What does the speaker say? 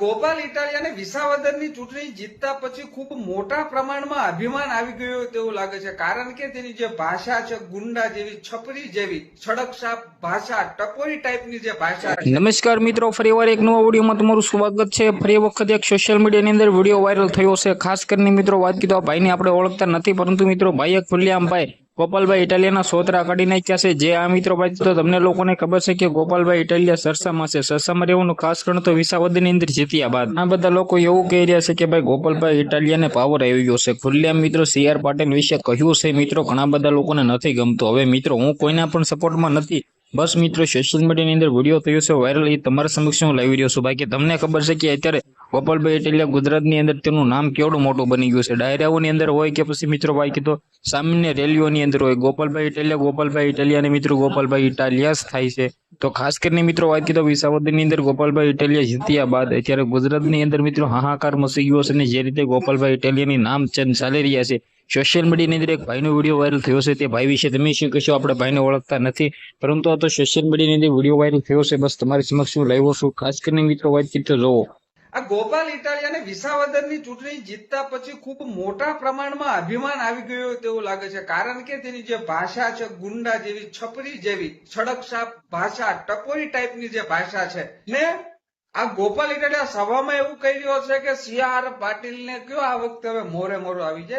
ગોપાલ ઇટાલિયાને વિસાવદરની ચૂંટણી જીતતા પછી ખૂબ મોટા પ્રમાણમાં અભિમાન આવી ગયું તેવું લાગે છે. કારણ કે તેની જે ભાષા છે, ગુંડા જેવી, છપરી જેવી છડકછાપ ભાષા, ટકોરી ટાઈપની જે ભાષા નમસ્કાર મિત્રો ફરીવાર એક નવા વિડીયોમાં તમારું સ્વાગત છે. ફરી વખત એક સોશિયલ મીડિયાની અંદર વીડિયો વાયરલ થયો છે ખાસ કરીને મિત્રો, વાત કીધું આ ભાઈને આપણે ઓળખતા નથી, પરંતુ મિત્રો ભાઈ એક ખુલ્લેઆમ ભાઈ ગોપાલભાઈ ઇટાલિયાના સોતરા કાઢી નાખ્યા છે. જે આ મિત્રો ભાઈ તો તમને લોકોને ખબર છે કે ગોપાલભાઈ ઇટાલિયા સરસામાં છે. સરસામાં રહેવાનું ખાસ કારણ તો વિસાવદરની અંદર જીત્યા બાદ. આ બધા લોકો એવું કહી રહ્યા છે કે ભાઈ ગોપાલભાઈ ઇટાલિયાને પાવર આવી ગયો છે. ખુલ્લેમ મિત્રો સી આર પાટીલ વિશે કહ્યું છે. મિત્રો ઘણા બધા લોકોને નથી ગમતું. હવે મિત્રો હું કોઈના પણ સપોર્ટમાં નથી. બસ મિત્રો સોશિયલ મીડિયાની અંદર વીડિયો થયો છે વાયરલ એ તમારા સમક્ષ હું લાવી રહ્યો છું. બાકી તમને ખબર છે કે અત્યારે ગોપાલભાઈ ઇટાલિયા ગુજરાતની અંદર તેનું નામ કેવડું મોટું બની ગયું છે? ડાયરાઓની અંદર હોય કે પછી મિત્રો ભાઈ કીધું સામાન્ય રેલીઓની અંદર હોય, ગોપાલભાઈ ઇટાલિયા ગોપાલભાઈ ઇટાલિયા અને મિત્રો ગોપાલભાઈ ઇટાલિયા થાય છે. તો ખાસ કરીને મિત્રો, વાત કીધું વિસાવદરની અંદર ગોપાલભાઈ ઇટાલિયા જીત્યા બાદ અત્યારે ગુજરાતની અંદર મિત્રો હાહાકાર મસી ગયો છે અને જે રીતે ગોપાલભાઈ ઇટાલિયાની નામ ચંદ ચાલી રહ્યા છે. સોશિયલ મીડિયાની અંદર એક ભાઈનો વીડિયો વાયરલ થયો છે તે ભાઈ વિશે તમે શું કહેશો? આપણે ભાઈને ઓળખતા નથી, પરંતુ આ તો સોશિયલ મીડિયાની અંદર વીડિયો વાયરલ થયો છે. બસ તમારી સમક્ષ હું લાવ્યો છું. ખાસ કરીને મિત્રો, વાત કીધું જોવો આ ગોપાલ ઇટાલિયાને વિસાવદરની ચૂંટણી જીતતા પછી ખૂબ મોટા પ્રમાણમાં અભિમાન આવી ગયું તેવું લાગે છે. કારણ કે તેની જે ભાષા છે, ગુંડા જેવી, છપરી જેવી છડકછાપ ભાષા, ટપોરી ટાઈપની જે ભાષા છે, ને આ ગોપાલ ઇટાલિયા સભામાં એવું કહી રહ્યો છે કે સી આર પાટીલ ને કયો આ વખતે હવે મોરે મોરો આવી જાય?